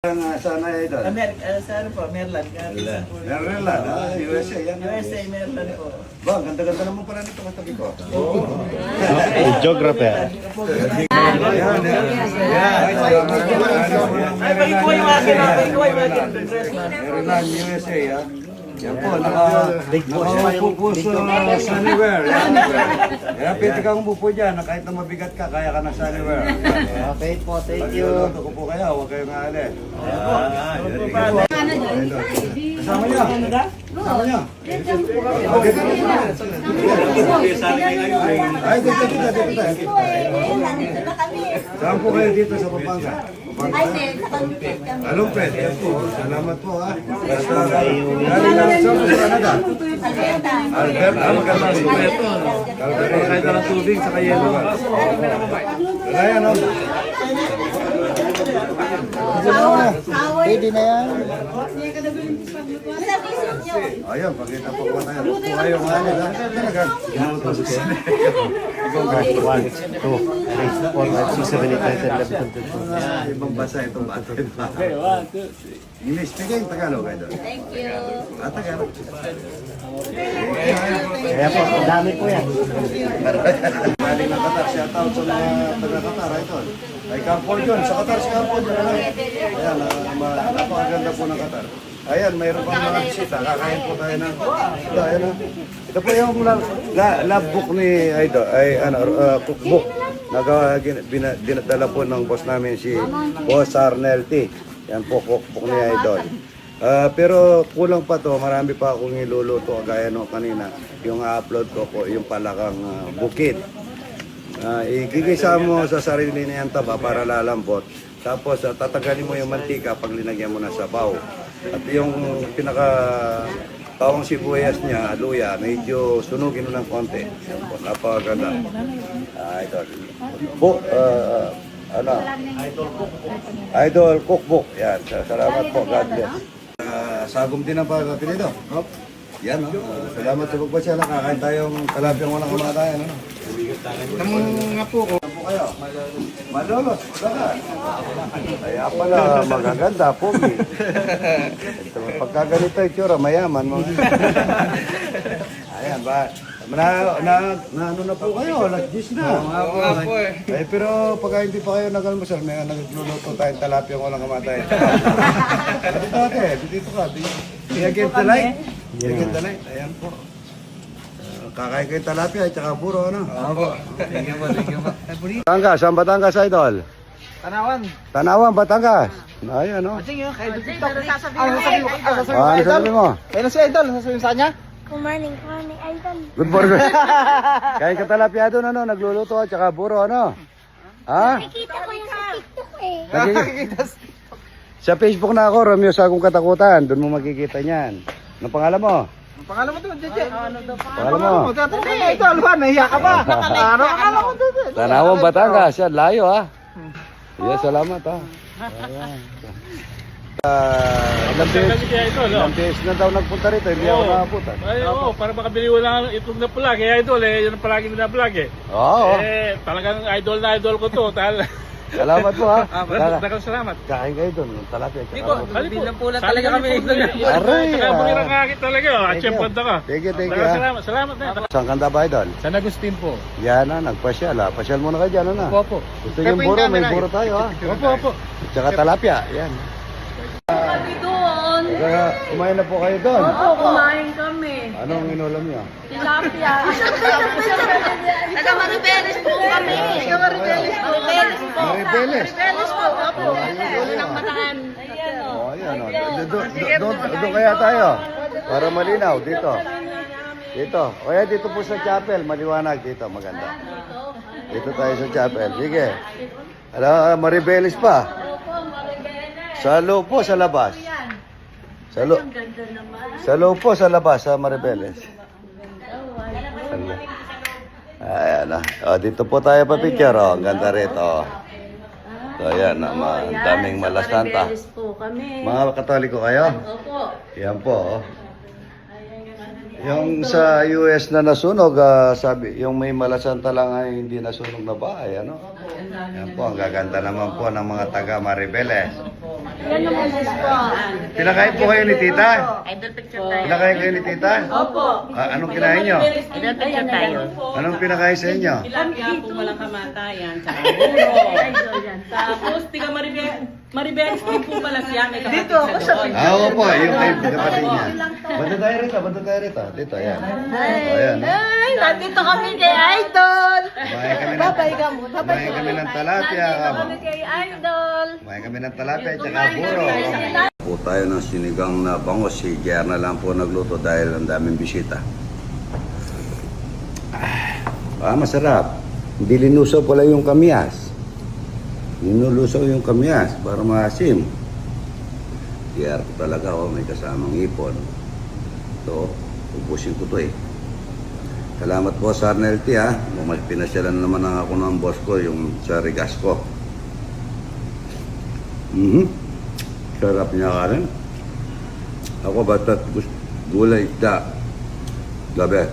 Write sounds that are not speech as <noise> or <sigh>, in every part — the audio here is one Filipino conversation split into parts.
Ang sana ay doon. Amer, uh, sa ano po, Maryland. Maryland. Meron lang, ah, USA, yan. USA, Maryland po. Ba, ang ganda-ganda naman pala nito katabi ko. Geographer. Yan, yan. Ay, may ikuha yung akin, ah, may ikuha yung akin. Lang, USA, ah. Yan po, naka, nakaupo po sa Sunnywear. Yan. Pwede kang umupo dyan, na kahit na mabigat ka, kaya ka na Sunnywear. Okay po, thank Pagluluto ko po kayo, huwag kayong aalis. Kasama niyo? Ay, dito, dito, dito, dito. Saan po kayo dito sa Pampanga? Pampanga? Alumpet, yan po. Salamat po ha. Basta galing lang sa Canada. Albert, ano ka lang? Albert, kahit na ng tubig sa kayelo ka. Kaya no? Pwede na yan. Ayun, pakita po ko tayo. Po kayo mga nila. Talaga. Ginuto sa sila. One, two, three, four, five, six, seven, eight, nine, ten, eleven, twelve, thirteen. Ah, Ibang basa itong bata. English speaking, Tagalog kayo doon. Thank you. Ah, Tagalog. Kaya po, dami po yan. Galing ng Qatar, shout out sa mga taga-Qatar, ito. Ay, Campo John, sa Qatar si Campo John, ano? Ayan, ma- napakaganda po ng Qatar. Ayan, mayroon pang mga bisita, kakain po tayo ng, ito, ayan ah. Ito po yung la- la- love book ni Idol, ay ano, uh, cookbook. Nagawa, bina- dinadala po ng boss namin si Boss Arnel T. Yan po, cookbook ni Idol. Ah, pero kulang pa to, marami pa akong iluluto gaya no kanina. Yung upload ko po, yung palakang ah, bukid. Uh, igigisa mo sa sarili na yung taba para lalambot. Tapos uh, tatanggalin mo yung mantika pag linagyan mo na sa baw. At yung pinaka bawang sibuyas niya, luya, medyo sunugin mo ng konti. Yan po, napakaganda. Ah, ito. Book, uh, ano? Idol Cookbook. Yan. Sa- Salamat po. God bless. Ah, sagom din ang pagkapilido. Hop. Yan, no? Ah, salamat sa pagbasya. Nakakain tayong talapyang walang kamatayan. Ano? Tamang nga po ko. Malolos, dagat. Kaya pala magaganda, pogi. Ito, Pagka ganito yung tsura, mayaman mo. Ayan ba? Na, na, na ano na po kayo, alas 10 na. Oo nga po eh. Eh, pero pagka hindi pa kayo nag-almusal, may nagluluto tayong talapia ng walang kamatay. dito ate, dito ka. Di against the light. Di against the light. Ayan po. Kakain kayo talapia at saka puro, ano? Opo. Thank you po, thank you po. Batangas, saan Batangas, idol? Tanawan. Tanawan, Batangas. Ayan, no? Sige, kayo dito. Ano sasabihin Ano sasabihin mo? Ano sasabihin Ah, ano mo? Kaya na si Idol, ano sasabihin sa kanya? Good morning, good morning, Idol. Good morning. Kain ka talapia doon, ano? Nagluluto at saka puro, ano? Ha? Nakikita ko yung sa TikTok eh. <laughs> Nakikita. Sa Facebook na ako, Romeo Sagong Katakutan. Doon mo makikita niyan. Anong pangalan mo? Ang pangalan mo doon, Jeje. Ano daw Pangalan mo? mo? Tatay, Idol, ba? Nahiya ka ba? Ano pangalan mo doon? Tanawang Batangas. Yan, layo ha. Yes, salamat ha. Ayan. <laughs> Ah, ilang beses, ilang beses na daw nagpunta rito, hindi ako nakapunta. Ay, oo, para makabili mo lang itlog na pula. Kaya idol, eh, yun ang palagi binablog eh. Oo, Eh, talagang idol na idol ko to. Tal <laughs> salamat po ha. Maraming maraming salamat. Kain kayo doon, yung talapia. Hindi po. pula talaga kami idol. Aray, ah. bumira ka agad talaga. oh. At Thank siyempre you. punta ka. Thank you, thank you. Salamat, salamat na. Saan kanda ba doon? San Agustin po. Yan na, nagpasyal ha. Pasyal muna kayo dyan, ano? Opo, opo. Gusto niyo yung buro, may buro tayo ha. Opo, opo. Tsaka talapia, yan. Kami doon. Kaya kumain na po kayo doon. Opo, kumain. Anong inulam niyo? Tilapia. Taga Maribeles po kami. Taga Maribeles po. Maribeles po. Maribeles. Maribeles po. Opo. Ano ng bataan. Ayan o. Oh, ayan oh. Do- Doon kaya tayo. Para malinaw dito. Dito. O kaya dito po sa chapel, maliwanag dito, maganda. Dito tayo sa chapel. Sige. Ala, Maribeles pa. Sa loob po, sa labas. Sa. Ang ganda naman. Sa loob po, sa labas, sa Maribeles. Ayan ah. O, dito po tayo pa picture. Oh. Ang ganda rito. So, ayan. ah, ma- ang daming malasanta. Maribeles po kami. Mga katoliko kayo? Opo. Yan po. oh. Yung sa US na nasunog, ah, sabi, yung may malasanta lang ay hindi nasunog na bahay, ano? Yan po, ang gaganda naman po ng mga taga Maribeles. Yan naman po. Pinakain po kayo ni tita? Idol picture tayo. Pinakain kayo ni tita? Opo. Ah, anong kinain nyo? Idol picture tayo. Anong pinakain sa inyo? Tilapia po walang kamatayan. Tsaka. <laughs> Tapos, tiga Maribel, Maribel Skin po pala siya. May Dito ako sa doon. Ah, oo po, yung kay kapatid niya. Banda tayo rito, banda tayo rito. Dito, ayan. Ayan. Ay, nandito kami kay Idol. Kumain kami ng, Babay ka mo. Babay kumain kami ng talapia. Nandito kami kay Idol. Kumain kami ng talapia at saka buro. Po tayo ng sinigang na bangos. Si Jer na lang po nagluto dahil ang daming bisita. Ah, masarap. Hindi linusaw pala yung kamyas. Linulusaw yung kamyas para maasim. Jer ko talaga, oh, may kasamang ipon. So, ubusin ko to eh. Salamat po sa RNLT ha. Bumal- Pinasyalan naman ang ako ng boss ko, yung sa Rigas ko. Mhm. Sarap niya ka rin. Ako batat gulay isda. Gabi.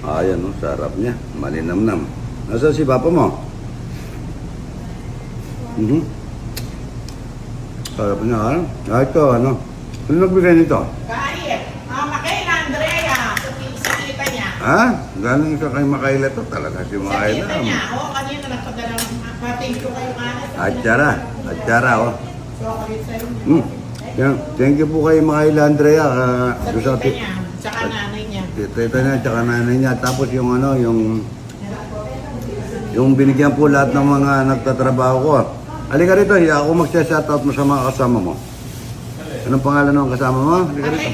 Ayan, no, sarap niya. Malinamnam. Nasaan si papa mo? Mhm. Sarap niya ka rin. Ah, ito, ano? Ano nagbigay nito? Kahit, mama kay Andrea, sa kita niya. Ha? Galing ka kay Makaila to talaga si Sa Makaila. kita niya, oo, kanina nagpadala ng mating ko kayo nga. Atsara. Atsara, oh. So, inyo. Hmm. Thank you po kay Makaila Andrea. Uh, Sa doon sa tita niya, tsaka nanay niya. Tita niya, tsaka nanay niya. Tapos yung ano, yung... Yung binigyan po lahat ng mga nagtatrabaho ko. Halika rito, ako magsya-shoutout mo sa mga kasama mo. Anong pangalan ng kasama mo? Halika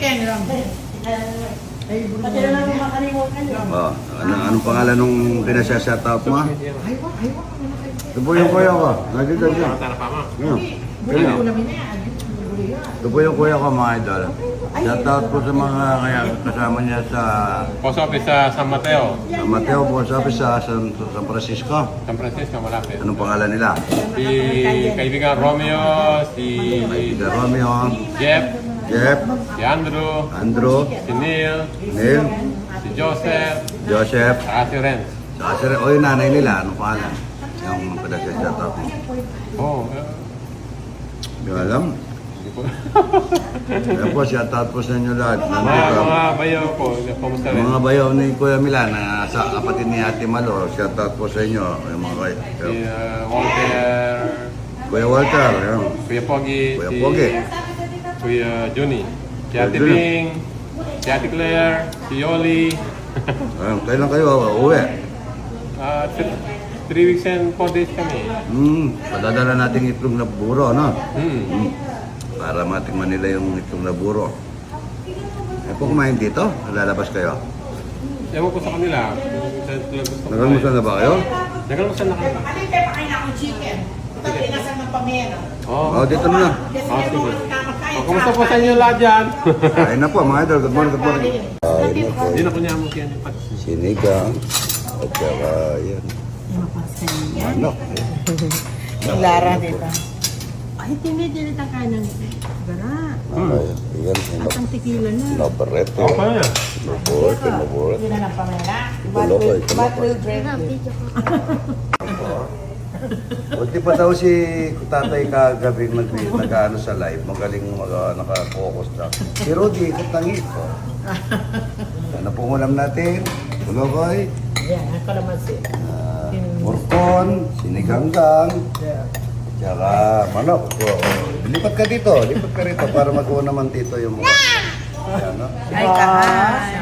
At rito. kay Ken Ram. Oh, ano, anong pangalan nung pinasya-shoutout mo? Ito po yung kuya ko. Nandito siya. Yan. Yan. Ito po yung kuya ko mga idol. Shoutout po sa mga kaya kasama niya sa Post office sa San Mateo, San Mateo po sabi sa San, San Francisco. San Francisco, malapit. Anong pangalan nila? Si kaibigan Romeo, si Si Romeo, Jeff, Jeff, si Andrew, Andrew, si Neil, Neil, si Joseph, Joseph, saka si Renz. saka si o yung nanay nila. Anong pangalan? Yung pinasya shoutout mo. Oh, eh, Hindi ko alam. hindi ko. <laughs> Ayan po, shoutout po sa inyo lahat. mga, Nandito. mga bayo ko, kumusta rin? Mga bayaw ni Kuya Milan na sa kapatid ni Ate Malo, shoutout po sa inyo. Yung mga kay, Si uh, Walter, Kuya Walter, yan. Kuya Pogi, Kuya si Pogi. Kuya Juni, si Kuya Ate Juni. Bing, si Ate Claire, si Yoli. Ayun, kailan kayo uuwi? Uh, th- three weeks and four days kami. Hmm, padadala natin itlog na buro, no? Hmm. Hmm. Para matikman nila yung itlog na buro. Eh, kung kumain dito, lalabas kayo. Ewan ko sa kanila. Sa tulad gusto ko Nagalmusan na ba kayo? Nagalmusan na kami. Alin kayo pakain akong chicken. Tapos inasal ng pamera. Oh. Oh, dito na. Kasi Ah, may sige. mga Oh, kumusta po sa inyo lahat dyan? Kain na po, mga idol. Good morning, good morning. Kain na po. Hindi na ko niya mo yan. Sinigang. At saka, yan. Ano? Lara, diba? Ay, tinidilita ka ng gara. Okay. Yan. At ang tequila na. Nabarete. Ako pa niya. Nabarete, nabarete. Hindi na ng pamera. Tuloy, tuloy. Buti pa daw si tatay kagabi nag nag-ano sa live, magaling mag naka-focus na. Si Rudy, ikot ng ito. Ano pong ulam natin? Tuloy, Yan, ang kalamansi. uh, Morcon, siniganggang, tsaka manok. So, lipat ka dito, lipat ka rito para makuha naman dito yung mga... Yan, no? Ay, kahay.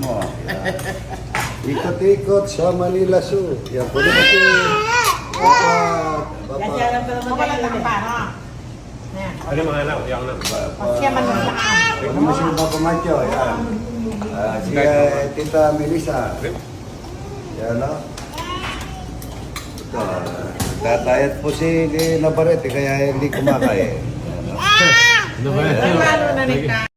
mo. Yan. Ikot-ikot sa Manila Zoo. Yan po na kasi. Ka pa, no? Ayan. Ano mga anak? Iyak na. Siya man ng saan. Ano mo si Papa Macho? Yan. Ah, si eh, Tita Melissa. Yan, no? Ito. Tatayat po si Navarrete kaya hindi kumakain. Ano ba